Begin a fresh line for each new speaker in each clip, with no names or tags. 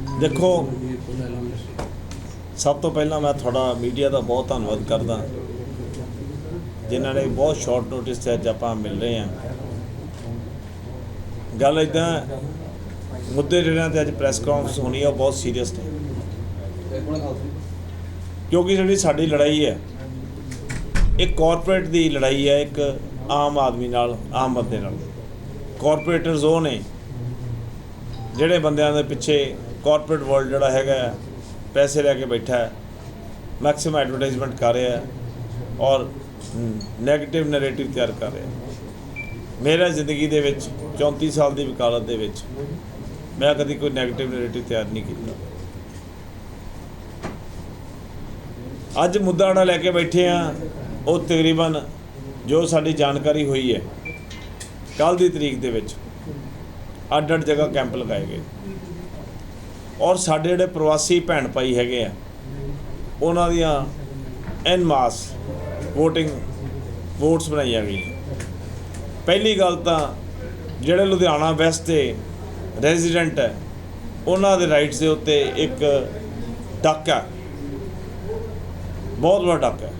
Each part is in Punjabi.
ਦੇਖੋ, ਸਭ ਤੋਂ ਪਹਿਲਾਂ ਮੈਂ ਤੁਹਾਡਾ ਮੀਡੀਆ ਦਾ ਬਹੁਤ ਧੰਨਵਾਦ ਕਰਦਾ। ਜਿਨ੍ਹਾਂ ਨੇ ਬਹੁਤ ਸ਼ਾਰਟ ਨੋਟਿਸ ਤੇ ਅੱਜ ਆਪਾਂ ਮਿਲ ਰਹੇ ਹਾਂ। ਗੱਲ ਇਦਾਂ ਮੁੱਦੇ ਜਿਹੜਿਆਂ ਤੇ ਅੱਜ ਪ੍ਰੈਸ ਕਾਨਫਰੰਸ ਹੋਣੀ ਹੈ ਉਹ ਬਹੁਤ ਸੀਰੀਅਸ ਨੇ। ਕਿਉਂਕਿ ਜਿਹੜੀ ਸਾਡੀ ਲੜਾਈ ਹੈ, ਇਹ ਕਾਰਪੋਰੇਟ ਦੀ ਲੜਾਈ ਹੈ, ਇੱਕ ਆਮ ਆਦਮੀ ਨਾਲ, ਆਮ ਬੰਦੇ ਨਾਲ। ਕਾਰਪੋਰੇਟਰਸ ਉਹ ਨੇ, ਜਿਹੜੇ ਬੰਦਿਆਂ ਦੇ ਪਿੱਛੇ ਕਾਰਪੋਰੇਟ ਵਰਲਡ ਜਿਹੜਾ ਹੈਗਾ ਪੈਸੇ ਲੈ ਕੇ ਬੈਠਾ ਹੈ ਮੈਕਸਿਮਮ ਐਡਵਰਟਾਈਜ਼ਮੈਂਟ ਕਰ ਰਿਹਾ ਹੈ ਔਰ 네ਗੇਟਿਵ ਨੈਰੇਟਿਵ ਤਿਆਰ ਕਰ ਰਿਹਾ ਮੇਰਾ ਜ਼ਿੰਦਗੀ ਦੇ ਵਿੱਚ 34 ਸਾਲ ਦੀ ਵਕਾਲਤ ਦੇ ਵਿੱਚ ਮੈਂ ਕਦੀ ਕੋਈ 네ਗੇਟਿਵ ਨੈਰੇਟਿਵ ਤਿਆਰ ਨਹੀਂ ਕੀਤਾ। ਅੱਜ ਮੁੱਦਾ ਜਿਹੜਾ ਲੈ ਕੇ ਬੈਠੇ ਆ ਉਹ ਤਕਰੀਬਨ ਜੋ ਸਾਡੀ ਜਾਣਕਾਰੀ ਹੋਈ ਹੈ ਕੱਲ ਦੀ ਤਰੀਕ ਦੇ ਵਿੱਚ ਅੱਡ ਅੱਡ ਜਗ੍ਹਾ ਕੈਂਪ ਲਗਾਏ ਗਏ। ਔਰ ਸਾਡੇ ਜਿਹੜੇ ਪ੍ਰਵਾਸੀ ਭੈਣ ਭਾਈ ਹੈਗੇ ਆ, ਉਹਨਾਂ ਦੀਆਂ ਐਨ ਮਾਸ VOTING ਵੋਟਸ ਬਣਾਈਆਂ ਗਈਆਂ। ਪਹਿਲੀ ਗੱਲ ਤਾਂ ਜਿਹੜੇ ਲੁਧਿਆਣਾ ਵੈਸਟ ਦੇ ਰੈਜ਼ੀਡੈਂਟ ਹੈ, ਉਹਨਾਂ ਦੇ ਰਾਈਟਸ ਦੇ ਉੱਤੇ ਇੱਕ ਡੱਕ ਹੈ। ਬਹੁਤ ਵੱਡਾ ਡੱਕ ਹੈ।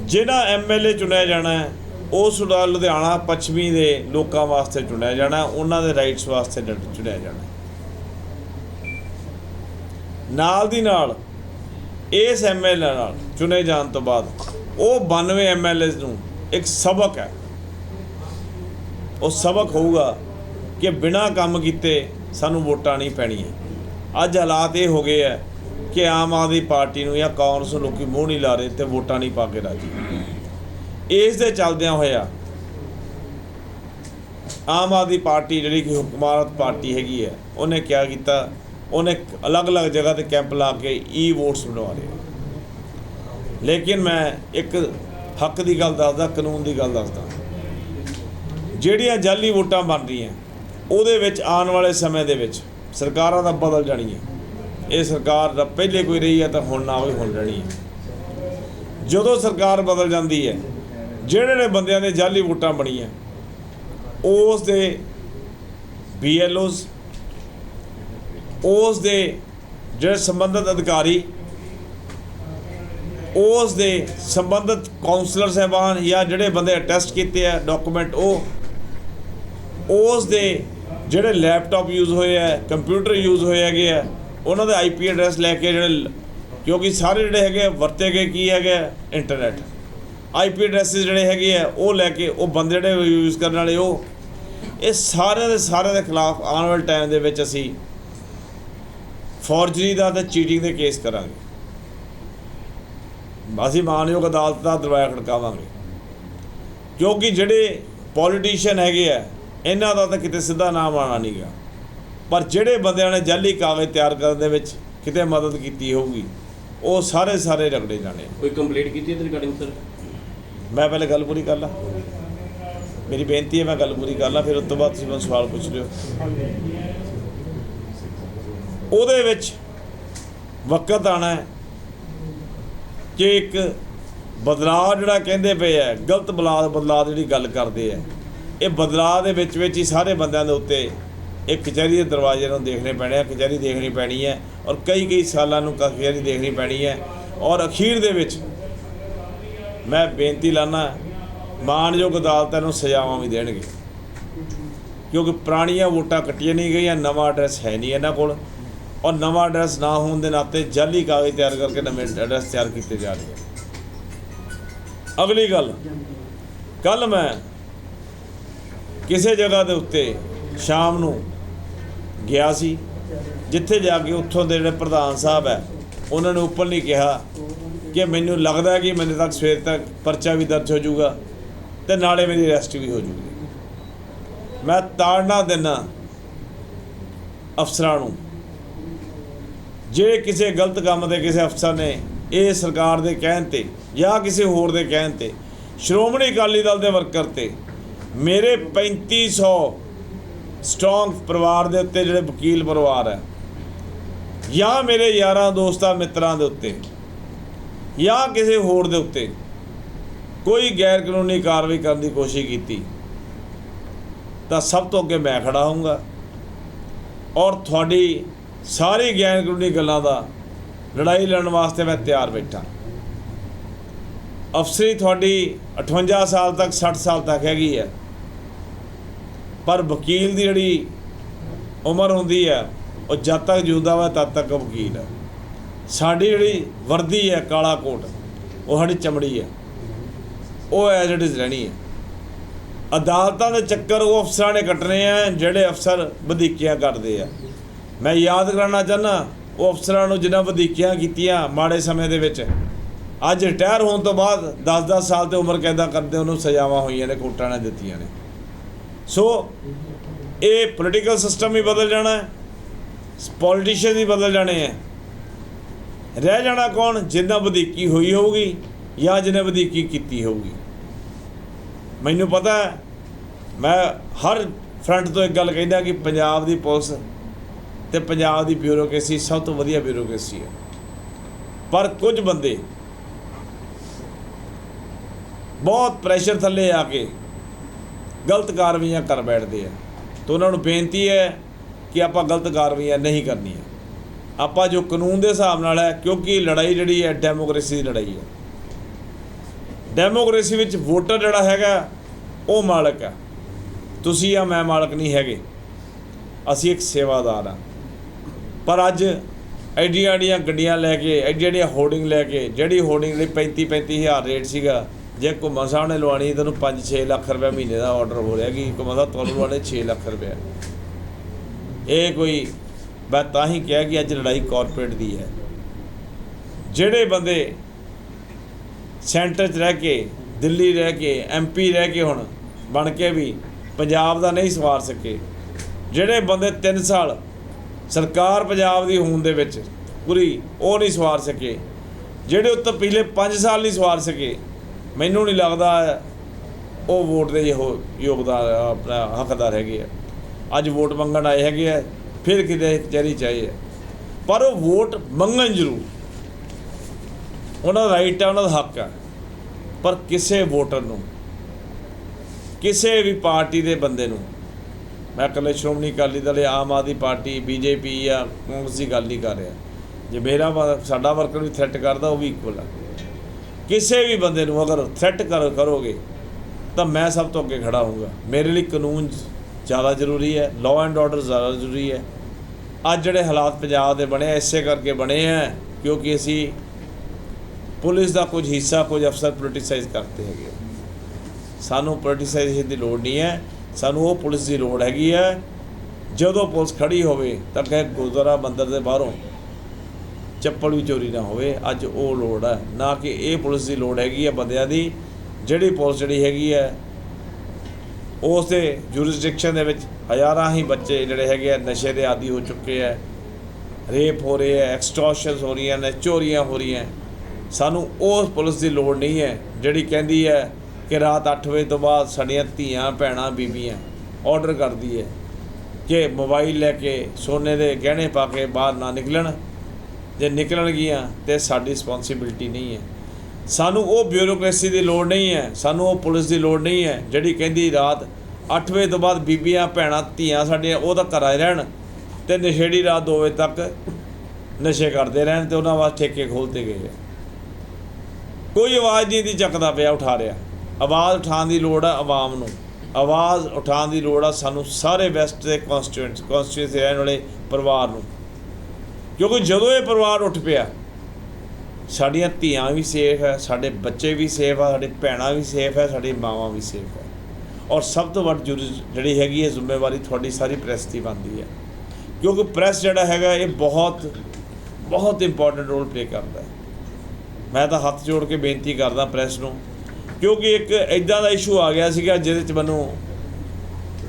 ਜਿਹੜਾ ਐਮਐਲਏ ਚੁਣਿਆ ਜਾਣਾ ਹੈ, ਉਹ ਲੁਧਿਆਣਾ ਪੱਛਮੀ ਦੇ ਲੋਕਾਂ ਵਾਸਤੇ ਚੁਣਿਆ ਜਾਣਾ ਉਹਨਾਂ ਦੇ ਰਾਈਟਸ ਵਾਸਤੇ ਡ- ਚੁਣਿਆ ਜਾਣਾ ਨਾਲ ਦੀ ਨਾਲ ਇਸ ਐਮਐਲਏ ਨਾਲ ਚੁਣੇ ਜਾਣ ਤੋਂ ਬਾਅਦ ਉਹ 92 ਐਮਐਲਏ ਨੂੰ ਇੱਕ ਸਬਕ ਹੈ। ਉਹ ਸਬਕ ਹੋਊਗਾ ਕਿ ਬਿਨਾਂ ਕੰਮ ਕੀਤੇ ਸਾਨੂੰ ਵੋਟਾਂ ਨਹੀਂ ਪੈਣੀਆਂ। ਅੱਜ ਹਾਲਾਤ ਇਹ ਹੋ ਗਏ ਆ ਕਿ ਆਮ ਆਦਮੀ ਪਾਰਟੀ ਨੂੰ ਜਾਂ ਕਾਂਗਰਸ ਨੂੰ ਲੋਕੀ ਮੂੰਹ ਨਹੀਂ ਲਾ ਰਹੇ ਤੇ ਵੋਟਾਂ ਨਹੀਂ ਪਾ ਕੇ ਰਾਜੀ। ਇਸ ਦੇ ਚੱਲਦਿਆਂ ਹੋਇਆ ਆਮ ਆਦਮੀ ਪਾਰਟੀ ਜਿਹੜੀ ਕਿ ਹੁਕਮਾਰਤ ਪਾਰਟੀ ਹੈਗੀ ਹੈ, ਉਹਨੇ ਕਿਹਾ ਕੀਤਾ? ਉਹਨੇ ਅਲੱਗ-ਅਲੱਗ ਜਗ੍ਹਾ ਤੇ ਕੈਂਪ ਲਾ ਕੇ ਈ ਵੋਟਸ ਬਣਵਾ ਰਹੇ ਲੇਕਿਨ ਮੈਂ ਇੱਕ ਹੱਕ ਦੀ ਗੱਲ ਦੱਸਦਾ, ਕਾਨੂੰਨ ਦੀ ਗੱਲ ਦੱਸਦਾ। ਜਿਹੜੀਆਂ ਜਾਲੀ ਵੋਟਾਂ ਬਣ ਰਹੀਆਂ, ਉਹਦੇ ਵਿੱਚ ਆਉਣ ਵਾਲੇ ਸਮੇਂ ਦੇ ਵਿੱਚ ਸਰਕਾਰਾਂ ਦਾ ਬਦਲ ਜਾਣੀ ਹੈ। ਇਹ ਸਰਕਾਰ ਦਾ ਪਹਿਲੇ ਕੋਈ ਰਹੀ ਹੈ ਤਾਂ ਹੁਣ ਨਾ ਹੋਈ ਹੁਣ ਰਹਿਣੀ ਹੈ। ਜਦੋਂ ਸਰਕਾਰ ਬਦਲ ਜਾਂਦੀ ਹੈ, ਜਿਹੜੇ ਨੇ ਬੰਦਿਆਂ ਦੇ ਜਾਲੀ ਵੋਟਾਂ ਬਣੀਆਂ, ਉਸ ਦੇ ਬੀਐਲਓਜ਼ ਉਸ ਦੇ ਜਿਹੜੇ ਸੰਬੰਧਿਤ ਅਧਿਕਾਰੀ ਉਸ ਦੇ ਸੰਬੰਧਿਤ ਕਾਉਂਸਲਰ ਸਹਿਬਾਨ ਜਾਂ ਜਿਹੜੇ ਬੰਦੇ ਅਟੈਸਟ ਕੀਤੇ ਆ ਡਾਕੂਮੈਂਟ ਉਹ ਉਸ ਦੇ ਜਿਹੜੇ ਲੈਪਟਾਪ ਯੂਜ਼ ਹੋਏ ਆ ਕੰਪਿਊਟਰ ਯੂਜ਼ ਹੋਏ ਹੈਗੇ ਆ ਉਹਨਾਂ ਦੇ ਆਈਪੀ ਐਡਰੈਸ ਲੈ ਕੇ ਜਿਹੜੇ ਕਿਉਂਕਿ ਸਾਰੇ ਜਿਹੜੇ ਹੈਗੇ ਆ, ਵਰਤੇ ਗਏ ਕੀ ਹੈਗੇ ਆ? ਇੰਟਰਨੈਟ ਆਈਪੀ ਐਡਰੈਸਿਸ ਜਿਹੜੇ ਹੈਗੇ ਆ ਉਹ ਲੈ ਕੇ ਉਹ ਬੰਦੇ ਜਿਹੜੇ ਯੂਜ਼ ਕਰਨ ਵਾਲੇ ਉਹ ਇਹ ਸਾਰਿਆਂ ਦੇ ਸਾਰਿਆਂ ਦੇ ਖਿਲਾਫ ਆਉਣ ਵਾਲੇ ਟਾਈਮ ਦੇ ਵਿੱਚ ਅਸੀਂ ਫੋਰਜਰੀ ਦਾ ਤੇ ਚੀਟਿੰਗ ਦੇ ਕੇਸ ਕਰਾਂਗੇ। ਅਸੀਂ ਮਾਨਯੋਗ ਅਦਾਲਤ ਦਾ ਦਰਵਾਜ਼ਾ ਖੜਕਾਵਾਂਗੇ। ਕਿਉਂਕਿ ਜਿਹੜੇ ਪੋਲੀਟੀਸ਼ੀਅਨ ਹੈਗੇ ਆ ਇਹਨਾਂ ਦਾ ਤਾਂ ਕਿਤੇ ਸਿੱਧਾ ਨਾਮ ਆਣਾ ਨਹੀਂਗਾ ਪਰ ਜਿਹੜੇ ਬੰਦਿਆਂ ਨੇ ਜਾਲੀ ਕਾਗਜ਼ ਤਿਆਰ ਕਰਨ ਦੇ ਵਿੱਚ ਕਿਤੇ ਮਦਦ ਕੀਤੀ ਹੋਊਗੀ ਉਹ ਸਾਰੇ ਸਾਰੇ ਰਗੜੇ ਜਾਣੇ
ਕੋਈ ਕੰਪਲੀਟ ਕੀਤੀ ਹੈ ਰਿਗਾਰਡਿੰਗ ਸਰ
ਮੈਂ ਪਹਿਲੇ ਗੱਲ ਪੂਰੀ ਕਰ ਲਾਂ। ਮੇਰੀ ਬੇਨਤੀ ਹੈ ਮੈਂ ਗੱਲ ਪੂਰੀ ਕਰ ਲਾਂ ਫਿਰ ਉਸ ਤੋਂ ਬਾਅਦ ਤੁਸੀਂ ਮੈਨੂੰ ਸਵਾਲ ਪੁੱਛ ਲਿਓ। ਉਹਦੇ ਵਿੱਚ ਵਕਤ ਆਣਾ ਹੈ ਕਿ ਇੱਕ ਬਦਲਾਅ ਜਿਹੜਾ ਕਹਿੰਦੇ ਪਏ ਆ ਗਲਤ ਬਦਲਾਅ ਬਦਲਾਅ ਜਿਹੜੀ ਗੱਲ ਕਰਦੇ ਆ ਇਹ ਬਦਲਾਅ ਦੇ ਵਿੱਚ ਵਿੱਚ ਹੀ ਸਾਰੇ ਬੰਦਿਆਂ ਦੇ ਉੱਤੇ ਇੱਕ ਕਚਹਿਰੀ ਦੇ ਦਰਵਾਜ਼ੇ ਨੂੰ ਦੇਖਣੇ ਪੈਣੇ ਆ, ਕਚਹਿਰੀ ਦੇਖਣੀ ਪੈਣੀ ਹੈ ਔਰ ਕਈ ਕਈ ਸਾਲਾਂ ਨੂੰ ਕਚਹਿਰੀ ਦੇਖਣੀ ਪੈਣੀ ਹੈ ਔਰ ਅਖੀਰ ਦੇ ਵਿੱਚ ਮੈਂ ਬੇਨਤੀ ਲਾਣਾ ਮਾਨਯੋਗ ਅਦਾਲਤਾਂ ਨੂੰ ਸਜ਼ਾਵਾਂ ਵੀ ਦੇਣਗੇ। ਕਿਉਂਕਿ ਪੁਰਾਣੀਆਂ ਵੋਟਾਂ ਕੱਟੀਆਂ ਨਹੀਂ ਗਈਆਂ, ਨਵਾਂ ਐਡਰੈਸ ਹੈ ਨਹੀਂ ਇਹਨਾਂ ਕੋਲ। ਔਰ ਨਵਾਂ ਐਡਰੈਸ ਨਾ ਹੋਣ ਦੇ ਨਾਤੇ ਜਾਲੀ ਕਾਗਜ਼ ਤਿਆਰ ਕਰਕੇ ਨਵੇਂ ਐਡਰੈਸ ਤਿਆਰ ਕੀਤੇ ਜਾ ਰਹੇ ਹਨ। ਅਗਲੀ ਗੱਲ। ਕੱਲ ਮੈਂ ਕਿਸੇ ਜਗ੍ਹਾ ਦੇ ਉੱਤੇ ਸ਼ਾਮ ਨੂੰ ਗਿਆ ਸੀ, ਜਿੱਥੇ ਜਾ ਕੇ ਉੱਥੋਂ ਦੇ ਜਿਹੜੇ ਪ੍ਰਧਾਨ ਸਾਹਿਬ ਹੈ, ਉਹਨਾਂ ਨੇ ਉੱਪਰ ਨਹੀਂ ਕਿਹਾ ਕਿ ਮੈਨੂੰ ਲੱਗਦਾ ਕਿ ਮੈਨੂੰ ਤੱਕ ਸਵੇਰ ਤੱਕ ਪਰਚਾ ਵੀ ਦਰਜ ਹੋ ਜਾਊਗਾ ਤੇ ਨਾਲੇ ਮੇਰੀ ਅਰੈਸਟ ਵੀ ਹੋ ਜਾਊਗੀ। ਮੈਂ ਤਾੜਨਾ ਦਿੰਦਾ ਅਫਸਰਾਂ ਨੂੰ ਜਿਹੜੇ ਕਿਸੇ ਗਲਤ ਕੰਮ ਦੇ ਕਿਸੇ ਅਫਸਰ ਨੇ ਇਹ ਸਰਕਾਰ ਦੇ ਕਹਿਣ ਤੇ ਜਾਂ ਕਿਸੇ ਹੋਰ ਦੇ ਕਹਿਣ ਤੇ ਸ਼੍ਰੋਮਣੀ ਅਕਾਲੀ ਦਲ ਦੇ ਵਰਕਰ ਤੇ ਮੇਰੇ 3500 ਸਟਰੋਂਗ ਪਰਿਵਾਰ ਦੇ ਉੱਤੇ ਜਿਹੜੇ ਵਕੀਲ ਪਰਿਵਾਰ ਹੈ, ਜਾਂ ਮੇਰੇ ਯਾਰਾਂ, ਦੋਸਤਾਂ, ਮਿੱਤਰਾਂ ਦੇ ਉੱਤੇ ਜਾਂ ਕਿਸੇ ਹੋਰ ਦੇ ਉੱਤੇ ਕੋਈ ਗੈਰ ਕਾਨੂੰਨੀ ਕਾਰਵਾਈ ਕਰਨ ਦੀ ਕੋਸ਼ਿਸ਼ ਕੀਤੀ, ਤਾਂ ਸਭ ਤੋਂ ਅੱਗੇ ਮੈਂ ਖੜਾ ਹੋਊਂਗਾ ਔਰ ਤੁਹਾਡੀ ਸਾਰੀ ਗਿਆਨ ਕਾਨੂੰਨੀ ਗੱਲਾਂ ਦਾ ਲੜਾਈ ਲੜਨ ਵਾਸਤੇ ਮੈਂ ਤਿਆਰ ਬੈਠਾ। ਅਫਸਰੀ ਤੁਹਾਡੀ 58 ਸਾਲ ਤੱਕ 60 ਸਾਲ ਤੱਕ ਹੈਗੀ ਹੈ। ਪਰ ਵਕੀਲ ਦੀ ਜਿਹੜੀ ਉਮਰ ਹੁੰਦੀ ਹੈ, ਉਹ ਜਦ ਤੱਕ ਜਿਉਂਦਾ ਵਾ ਤਦ ਤੱਕ ਵਕੀਲ ਹੈ। ਸਾਡੀ ਜਿਹੜੀ ਵਰਦੀ ਹੈ, ਕਾਲਾ ਕੋਟ, ਉਹ ਸਾਡੀ ਚਮੜੀ ਹੈ। ਉਹ ਐਜ਼ ਇਟ ਇਜ਼ ਰਹਿਣੀ ਹੈ। ਅਦਾਲਤਾਂ ਦੇ ਚੱਕਰ ਉਹ ਅਫਸਰਾਂ ਨੇ ਕੱਟਣੇ ਆ, ਜਿਹੜੇ ਅਫਸਰ ਵਧੀਕੀਆਂ ਕਰਦੇ ਆ। ਮੈਂ ਯਾਦ ਕਰਾਉਣਾ ਚਾਹੁੰਦਾ, ਉਹ ਅਫਸਰਾਂ ਨੂੰ ਜਿਨ੍ਹਾਂ ਵਧੀਕੀਆਂ ਕੀਤੀਆਂ ਮਾੜੇ ਸਮੇਂ ਦੇ ਵਿੱਚ। ਅੱਜ ਰਿਟਾਇਰ ਹੋਣ ਤੋਂ ਬਾਅਦ 10-10 ਸਾਲ ਤੇ ਉਮਰ ਕੈਦਾਂ ਕਰਦੇ, ਉਹਨੂੰ ਸਜ਼ਾਵਾਂ ਹੋਈਆਂ ਨੇ ਕੋਟਾਂ ਨੇ ਦਿੱਤੀਆਂ ਨੇ। ਸੋ, ਇਹ ਪੋਲੀਟੀਕਲ ਸਿਸਟਮ ਹੀ ਬਦਲ ਜਾਣਾ ਹੈ ਪੋਲੀਟੀਸ਼ੀਅਨ ਹੀ ਬਦਲ ਜਾਣੇ ਹੈ। ਰਹਿ ਜਾਣਾ ਕੌਣ? ਜਿੰਨਾ ਵਧੀਕੀ ਹੋਈ ਹੋਊਗੀ ਜਾਂ ਜਿਹਨੇ ਵਧੀਕੀ ਕੀਤੀ ਹੋਊਗੀ। ਮੈਨੂੰ ਪਤਾ ਮੈਂ ਹਰ ਫਰੰਟ ਤੋਂ ਇੱਕ ਗੱਲ ਕਹਿੰਦਾ ਕਿ ਪੰਜਾਬ ਦੀ ਪੁਲਿਸ ਤੇ ਪੰਜਾਬ ਦੀ ਬਿਊਰੋਕ੍ਰੇਸੀ ਸਭ ਤੋਂ ਵਧੀਆ ਬਿਊਰੋਕ੍ਰੇਸੀ ਹੈ। ਪਰ ਕੁਝ ਬੰਦੇ ਬਹੁਤ ਪ੍ਰੈਸ਼ਰ ਥੱਲੇ ਆ ਕੇ ਗਲਤ ਕਾਰਵਾਈਆਂ ਕਰ ਬੈਠਦੇ ਆ। ਤਾਂ ਉਹਨਾਂ ਨੂੰ ਬੇਨਤੀ ਹੈ ਕਿ ਆਪਾਂ ਗਲਤ ਕਾਰਵਾਈਆਂ ਨਹੀਂ ਕਰਨੀਆਂ। ਆਪਾਂ ਜੋ ਕਾਨੂੰਨ ਦੇ ਹਿਸਾਬ ਨਾਲ ਹੈ, ਕਿਉਂਕਿ ਲੜਾਈ ਜਿਹੜੀ ਹੈ ਡੈਮੋਕ੍ਰੇਸੀ ਦੀ ਲੜਾਈ ਹੈ। ਡੈਮੋਕ੍ਰੇਸੀ ਵਿੱਚ ਵੋਟਰ ਜਿਹੜਾ ਹੈਗਾ, ਉਹ ਮਾਲਕ ਹੈ। ਤੁਸੀਂ ਆ ਮੈਂ ਮਾਲਕ ਨਹੀਂ ਹੈਗੇ। ਅਸੀਂ ਇੱਕ ਸੇਵਾਦਾਰ ਆ ਪਰ ਅੱਜ ਐਡੀਆਂ ਐਡੀਆਂ ਗੱਡੀਆਂ ਲੈ ਕੇ, ਐਡੀਆਂ ਐਡੀਆਂ ਹੋਰਡਿੰਗ ਲੈ ਕੇ, ਜਿਹੜੀ ਹੋਰਡਿੰਗ ਲਈ 35 35000 ਰੇਟ ਸੀਗਾ, ਜੇ ਘੁੰਮਣ ਸਾਹਿਬ ਨੇ ਲਵਾਣੀ ਤੈਨੂੰ 5-6 ਲੱਖ ਰੁਪਏ ਮਹੀਨੇ ਦਾ ਆਰਡਰ ਹੋ ਰਿਹਾ ਕਿ ਘੁੰਮਣ ਸਾਹਿਬ ਤੁਹਾਨੂੰ ਲਵਾਣੇ 6 ਲੱਖ ਰੁਪਏ। ਇਹ ਕੋਈ, ਮੈਂ ਤਾਂ ਹੀ ਕਿਹਾ ਕਿ ਅੱਜ ਲੜਾਈ ਕਾਰਪੋਰੇਟ ਦੀ ਹੈ। ਜਿਹੜੇ ਬੰਦੇ ਸੈਂਟਰ 'ਚ ਰਹਿ ਕੇ, ਦਿੱਲੀ ਰਹਿ ਕੇ ਐਮਪੀ ਰਹਿ ਕੇ ਹੁਣ ਬਣ ਕੇ ਵੀ ਪੰਜਾਬ ਦਾ ਨਹੀਂ ਸਵਾਰ ਸਕੇ, ਜਿਹੜੇ ਬੰਦੇ 3 ਸਾਲ ਸਰਕਾਰ ਪੰਜਾਬ ਦੀ ਹੋਣ ਦੇ ਵਿੱਚ ਪੂਰੀ ਉਹ ਨਹੀਂ ਸਵਾਰ ਸਕੇ, ਜਿਹੜੇ ਉੱਤੇ ਪਿਛਲੇ 5 ਸਾਲ ਨਹੀਂ ਸਵਾਰ ਸਕੇ, ਮੈਨੂੰ ਨਹੀਂ ਲੱਗਦਾ ਉਹ ਵੋਟ ਦੇ ਇਹੋ ਯੋਗਦਾਨ, ਆਪਣਾ ਹੱਕਦਾਰ ਹੈਗੇ ਆ। ਅੱਜ ਵੋਟ ਮੰਗਣ ਆਏ ਹੈਗੇ ਆ, ਫਿਰ ਕਿਤੇ ਚੈਰੀ ਚਾਹੀਏ ਪਰ ਉਹ ਵੋਟ ਮੰਗਣ ਜ਼ਰੂਰ। ਉਹਨਾਂ ਦਾ ਰਾਈਟ ਆ, ਉਹਨਾਂ ਦਾ ਹੱਕ ਹੈ ਪਰ ਕਿਸੇ ਵੋਟਰ ਨੂੰ, ਕਿਸੇ ਵੀ ਪਾਰਟੀ ਦੇ ਬੰਦੇ ਨੂੰ ਮੈਂ ਇਕੱਲੇ ਸ਼੍ਰੋਮਣੀ ਅਕਾਲੀ ਦਲ ਆਮ ਆਦਮੀ ਪਾਰਟੀ ਬੀਜੇਪੀ ਜਾਂ ਕਾਂਗਰਸ ਦੀ ਗੱਲ ਨਹੀਂ ਕਰ ਰਿਹਾ। ਜੇ ਮੇਰਾ ਵਾ- ਸਾਡਾ ਵਰਕਰ ਵੀ ਥ੍ਰੈਟ ਕਰਦਾ ਉਹ ਵੀ ਇਕੁਅਲ ਹੈ ਕਿਸੇ ਵੀ ਬੰਦੇ ਨੂੰ ਅਗਰ ਥ੍ਰੈਟ ਕਰ ਕਰੋਗੇ ਤਾਂ ਮੈਂ ਸਭ ਤੋਂ ਅੱਗੇ ਖੜਾ ਹੋਊਗਾ। ਮੇਰੇ ਲਈ ਕਾਨੂੰਨ ਜ਼ਿਆਦਾ ਜ਼ਰੂਰੀ ਹੈ ਲਾਅ ਐਂਡ ਆਰਡਰ ਜ਼ਿਆਦਾ ਜ਼ਰੂਰੀ ਹੈ। ਅੱਜ ਜਿਹੜੇ ਹਾਲਾਤ ਪੰਜਾਬ ਦੇ ਬਣੇ ਆ, ਇਸੇ ਕਰਕੇ ਬਣੇ ਆ ਕਿਉਂਕਿ ਅਸੀਂ ਪੁਲਿਸ ਦਾ ਕੁਝ ਹਿੱਸਾ ਕੁਝ ਅਫਸਰ ਪੋਲਿਟਿਸਾਈਜ਼ ਕਰਦੇ ਹੈਗੇ ਆ। ਸਾਨੂੰ ਪੋਲਿਟਿਸਾਈਜ਼ੇਸ਼ਨ ਦੀ ਲੋੜ ਨਹੀਂ ਹੈ। ਸਾਨੂੰ ਉਹ ਪੁਲਿਸ ਦੀ ਲੋੜ ਹੈਗੀ ਹੈ। ਜਦੋਂ ਪੁਲਿਸ ਖੜੀ ਹੋਵੇ ਤਾਂ ਕਹੇ ਗੁਰਦੁਆਰਾ ਮੰਦਰ ਦੇ ਬਾਹਰੋਂ ਚੱਪਲ ਵੀ ਚੋਰੀ ਨਾ ਹੋਵੇ, ਅੱਜ ਉਹ ਲੋੜ ਹੈ। ਨਾ ਕਿ ਇਹ ਪੁਲਿਸ ਦੀ ਲੋੜ ਹੈਗੀ ਹੈ ਬੰਦਿਆਂ ਦੀ। ਜਿਹੜੀ ਪੁਲਿਸ ਜਿਹੜੀ ਹੈਗੀ ਹੈ, ਉਸ ਦੇ ਜੁਰਿਸਡਿਕਸ਼ਨ ਦੇ ਵਿੱਚ ਹਜ਼ਾਰਾਂ ਹੀ ਬੱਚੇ ਜਿਹੜੇ ਹੈਗੇ ਆ, ਨਸ਼ੇ ਦੇ ਆਦੀ ਹੋ ਚੁੱਕੇ ਆ। ਰੇਪ ਹੋ ਰਹੇ ਆ ਐਕਸਟੋਰਸ਼ਨਸ ਹੋ ਰਹੀਆਂ ਨੇ, ਚੋਰੀਆਂ ਹੋ ਰਹੀਆਂ। ਸਾਨੂੰ ਉਸ ਪੁਲਿਸ ਦੀ ਲੋੜ ਨਹੀਂ ਹੈ। ਜਿਹੜੀ ਕਹਿੰਦੀ ਹੈ ਕਿ ਰਾਤ 8 ਵਜੇ ਤੋਂ ਬਾਅਦ ਸਾਡੀਆਂ ਧੀਆਂ, ਭੈਣਾਂ, ਬੀਬੀਆਂ ਆਰਡਰ ਕਰਦੀ ਹੈ ਕਿ ਮੋਬਾਈਲ ਲੈ ਕੇ ਸੋਨੇ ਦੇ ਗਹਿਣੇ ਪਾ ਕੇ ਬਾਹਰ ਨਾ ਨਿਕਲਣ, ਜੇ ਨਿਕਲਣਗੀਆਂ ਤੇ ਸਾਡੀ ਰਿਸਪੌਂਸਿਬਿਲਟੀ ਨਹੀਂ ਹੈ ਸਾਨੂੰ ਉਹ ਬਿਊਰੋਕ੍ਰੇਸੀ ਦੀ ਲੋੜ ਨਹੀਂ ਹੈ ਸਾਨੂੰ ਉਹ ਪੁਲਿਸ ਦੀ ਲੋੜ ਨਹੀਂ ਹੈ ਜਿਹੜੀ ਕਹਿੰਦੀ ਰਾਤ 8 ਵਜੇ ਤੋਂ ਬਾਅਦ ਬੀਬੀਆਂ, ਭੈਣਾਂ, ਧੀਆਂ ਸਾਡੀਆਂ ਉਹ ਤਾਂ ਘਰਾਂ ਹੀ ਰਹਿਣ ਤੇ ਨਸ਼ੇੜੀ ਰਾਤ 2 ਵਜੇ ਤੱਕ ਨਸ਼ੇ ਕਰਦੇ ਰਹਿਣ ਤੇ ਉਹਨਾਂ ਵਾਸਤੇ ਠੇਕੇ ਖੋਲਤੇ ਗਏ ਆ ਕੋਈ ਆਵਾਜ਼ ਨਹੀਂ ਦੀ ਚੱਕਦਾ ਪਿਆ ਉਠਾ ਰਿਹਾ। ਆਵਾਜ਼ ਉਠਾਉਣ ਦੀ ਲੋੜ ਆ ਆਵਾਮ ਨੂੰ। ਆਵਾਜ਼ ਉਠਾਉਣ ਦੀ ਲੋੜ ਆ ਸਾਨੂੰ ਸਾਰੇ ਵੈਸਟ ਦੇ ਕਨਸਟੀਟਿਊਂਟਸ ਕਨਸਟੀਟਿਊਂਸੀ ਰਹਿਣ ਵਾਲੇ ਪਰਿਵਾਰ ਨੂੰ। ਕਿਉਂਕਿ ਜਦੋਂ ਇਹ ਪਰਿਵਾਰ ਉੱਠ ਪਿਆ, ਸਾਡੀਆਂ ਧੀਆਂ ਵੀ ਸੇਫ ਹੈ ਸਾਡੇ ਬੱਚੇ ਵੀ ਸੇਫ ਆ, ਸਾਡੇ ਭੈਣਾਂ ਵੀ ਸੇਫ ਹੈ ਸਾਡੀ ਮਾਵਾਂ ਵੀ ਸੇਫ ਹੈ ਔਰ ਸਭ ਤੋਂ ਵੱਡ ਜ਼ਰੂਰੀ ਜਿਹੜੀ ਹੈਗੀ ਹੈ ਜ਼ਿੰਮੇਵਾਰੀ ਤੁਹਾਡੀ ਸਾਰੀ ਪ੍ਰੈਸ ਦੀ ਬਣਦੀ ਹੈ ਕਿਉਂਕਿ ਪ੍ਰੈਸ ਜਿਹੜਾ ਹੈਗਾ, ਇਹ ਬਹੁਤ ਬਹੁਤ ਇੰਪੋਰਟੈਂਟ ਰੋਲ ਪਲੇ ਕਰਦਾ। ਹੈ ਮੈਂ ਤਾਂ ਹੱਥ ਜੋੜ ਕੇ ਬੇਨਤੀ ਕਰਦਾ ਪ੍ਰੈਸ ਨੂੰ ਕਿਉਂਕਿ ਇੱਕ ਇਦਾਂ ਦਾ ਇਸ਼ੂ ਆ ਗਿਆ ਸੀਗਾ ਜਿਹਦੇ ਚ ਮੈਨੂੰ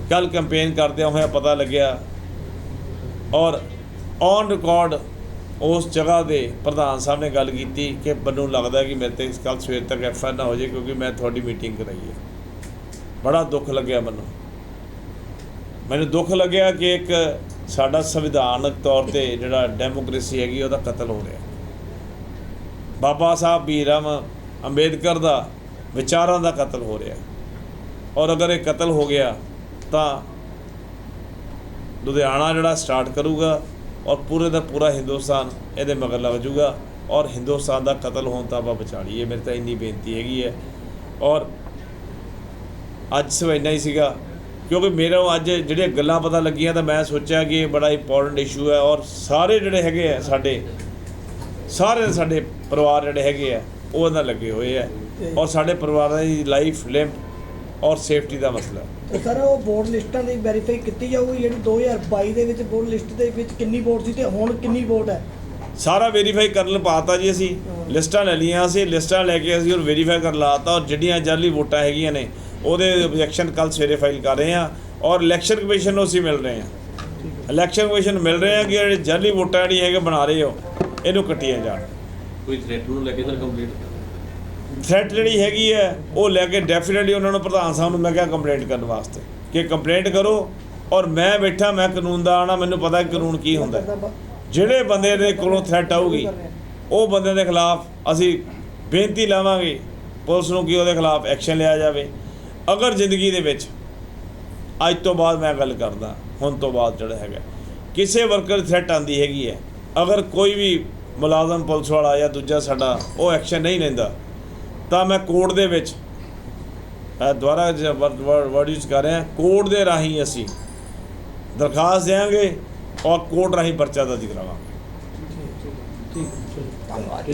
ਕੱਲ ਕੰਪੇਨ ਕਰਦਿਆਂ ਹੋਇਆ ਪਤਾ ਲੱਗਿਆ ਔਰ ਔਨ ਰਿਕਾਰਡ ਉਸ ਜਗ੍ਹਾ ਦੇ ਪ੍ਰਧਾਨ ਸਾਹਿਬ ਨੇ ਗੱਲ ਕੀਤੀ ਕਿ ਮੈਨੂੰ ਲੱਗਦਾ ਕਿ ਮੇਰੇ ਤੇ ਇਸ ਕੱਲ ਸਵੇਰ ਤੱਕ ਐਫ ਨਾ ਹੋ ਜਾਏ ਕਿਉਂਕਿ ਮੈਂ ਤੁਹਾਡੀ ਮੀਟਿੰਗ ਕਰਾਈ ਹੈ। ਬੜਾ ਦੁੱਖ ਲੱਗਿਆ ਮੈਨੂੰ। ਮੈਨੂੰ ਦੁੱਖ ਲੱਗਿਆ ਕਿ ਇੱਕ ਸਾਡਾ ਸੰਵਿਧਾਨਕ ਤੌਰ ਤੇ ਜਿਹੜਾ ਡੈਮੋਕ੍ਰੇਸੀ ਹੈਗੀ, ਉਹਦਾ ਕਤਲ ਹੋ ਰਿਹਾ। ਬਾਬਾ ਸਾਹਿਬ ਭੀਰਮ ਅੰਬੇਦਕਰ ਦਾ ਵਿਚਾਰਾਂ ਦਾ ਕਤਲ ਹੋ ਰਿਹਾ। ਔਰ ਅਗਰ ਇਹ ਕਤਲ ਹੋ ਗਿਆ, ਤਾਂ ਲੁਧਿਆਣਾ ਜਿਹੜਾ ਸਟਾਰਟ ਕਰੂਗਾ ਔਰ ਪੂਰੇ ਦਾ ਪੂਰਾ ਹਿੰਦੁਸਤਾਨ ਇਹਦੇ ਮਗਰ ਲੱਗ ਜਾਊਗਾ ਔਰ ਹਿੰਦੁਸਤਾਨ ਦਾ ਕਤਲ ਹੋਣ ਤਾਂ ਆਪਾਂ ਬਚਾ ਲਈਏ। ਮੇਰੇ ਤਾਂ ਇੰਨੀ ਬੇਨਤੀ ਹੈਗੀ ਹੈ। ਔਰ ਅੱਜ ਸਿਰਫ ਇੰਨਾ ਹੀ ਸੀਗਾ, ਕਿਉਂਕਿ ਮੇਰੇ ਅੱਜ ਜਿਹੜੀਆਂ ਗੱਲਾਂ ਪਤਾ ਲੱਗੀਆਂ ਤਾਂ ਮੈਂ ਸੋਚਿਆ ਕਿ ਇਹ ਬੜਾ ਇੰਪੋਰਟੈਂਟ ਇਸ਼ੂ ਹੈ ਔਰ ਸਾਰੇ ਜਿਹੜੇ ਹੈਗੇ ਆ ਸਾਡੇ, ਸਾਰੇ ਸਾਡੇ ਪਰਿਵਾਰ ਜਿਹੜੇ ਹੈਗੇ ਆ, ਉਹ ਨਾਲ ਲੱਗੇ ਹੋਏ ਆ। ਔਰ ਸਾਡੇ ਪਰਿਵਾਰਾਂ ਦੀ ਲਾਈਫ ਲਿੰਪ ਔਰ ਸੇਫਟੀ ਦਾ ਮਸਲਾ।
ਤੇ ਸਰ ਉਹ ਬੋਰਡ ਲਿਸਟਾਂ ਦੀ ਵੈਰੀਫਾਈ ਕੀਤੀ ਜਾਊਗੀ ਜਿਹੜੀ 2022 ਦੇ ਵਿੱਚ ਬੋਰਡ ਲਿਸਟ ਦੇ ਵਿੱਚ ਕਿੰਨੀ ਵੋਟ ਸੀ ਤੇ ਹੁਣ ਕਿੰਨੀ ਵੋਟ ਹੈ?
ਸਾਰਾ ਵੈਰੀਫਾਈ ਕਰਨ ਪਾਤਾ ਜੀ ਅਸੀਂ। ਲਿਸਟਾਂ ਲੈ ਲਈਆਂ ਅਸੀਂ ਲਿਸਟਾਂ ਲੈ ਕੇ ਅਸੀਂ ਉਹ ਵੈਰੀਫਾਈ ਕਰ ਲਾਤਾ ਔਰ ਜਿਹੜੀਆਂ ਜਾਲੀ ਵੋਟਾਂ ਹੈਗੀਆਂ ਨੇ ਉਹਦੇ ਆਬਜੈਕਸ਼ਨ ਕੱਲ ਸਵੇਰੇ ਫਾਈਲ ਕਰ ਰਹੇ ਆ ਔਰ ਇਲੈਕਸ਼ਨ ਕਮਿਸ਼ਨ ਨੂੰ ਅਸੀਂ ਮਿਲ ਰਹੇ ਆ ਇਲੈਕਸ਼ਨ ਕਮਿਸ਼ਨ ਮਿਲ ਰਹੇ ਆ ਕਿ ਜਿਹੜੇ ਜਾਲੀ ਵੋਟਾਂ ਜਿਹੜੀ ਹੈਗੇ ਬਣਾ ਰਹੇ ਹੋ ਇਹਨੂੰ ਕੱਟੀਆਂ ਜਾਣ।
ਕੋਈ ਥ੍ਰੈਟ ਨੂੰ ਲੈ ਕੇ ਸਰ ਕੰਪਲੀਟ
ਥ੍ਰੈਟ ਜਿਹੜੀ ਹੈਗੀ ਹੈ, ਉਹ ਲੈ ਕੇ ਡੈਫੀਨਿਟਲੀ ਉਹਨਾਂ ਨੂੰ ਪ੍ਰਧਾਨ ਸਾਹਿਬ ਨੂੰ ਮੈਂ ਕਿਹਾ ਕੰਪਲੇਂਟ ਕਰਨ ਵਾਸਤੇ ਕਿ ਕੰਪਲੇਂਟ ਕਰੋ ਔਰ ਮੈਂ ਬੈਠਾ, ਮੈਂ ਕਾਨੂੰਨ ਦਾ ਆਣਾ ਮੈਨੂੰ ਪਤਾ ਕਾਨੂੰਨ ਕੀ ਹੁੰਦਾ ਜਿਹੜੇ ਬੰਦੇ ਦੇ ਕੋਲੋਂ ਥ੍ਰੈਟ ਆਊਗੀ, ਉਹ ਬੰਦੇ ਦੇ ਖਿਲਾਫ ਅਸੀਂ ਬੇਨਤੀ ਲਾਵਾਂਗੇ, ਪੁਲਿਸ ਨੂੰ ਕਿ ਉਹਦੇ ਖਿਲਾਫ ਐਕਸ਼ਨ ਲਿਆ ਜਾਵੇ। ਅਗਰ ਜ਼ਿੰਦਗੀ ਦੇ ਵਿੱਚ, ਅੱਜ ਤੋਂ ਬਾਅਦ ਮੈਂ ਗੱਲ ਕਰਦਾ, ਹੁਣ ਤੋਂ ਬਾਅਦ ਜਿਹੜਾ ਹੈਗਾ, ਕਿਸੇ ਵਰਕਰ ਥ੍ਰੈਟ ਆਂਦੀ ਹੈਗੀ ਹੈ, ਅਗਰ ਕੋਈ ਵੀ ਮੁਲਾਜ਼ਮ ਪੁਲਿਸ ਵਾਲਾ ਜਾਂ ਦੂਜਾ ਸਾਡਾ ਉਹ ਐਕਸ਼ਨ ਨਹੀਂ ਲੈਂਦਾ ਤਾਂ ਮੈਂ ਕੋਰਟ ਦੇ ਵਿੱਚ ਮੈਂ ਦੁਬਾਰਾ ਵਰਡ ਯੂਜ਼ ਕਰ ਰਿਹਾ ਕੋਰਟ ਦੇ ਰਾਹੀਂ ਅਸੀਂ ਦਰਖਾਸਤ ਦੇਵਾਂਗੇ ਔਰ ਕੋਰਟ ਰਾਹੀਂ ਪਰਚਾ ਦਰਜ ਕਰਾਵਾਂਗੇ।
ਠੀਕ ਠੀਕ ਧੰਨਵਾਦ।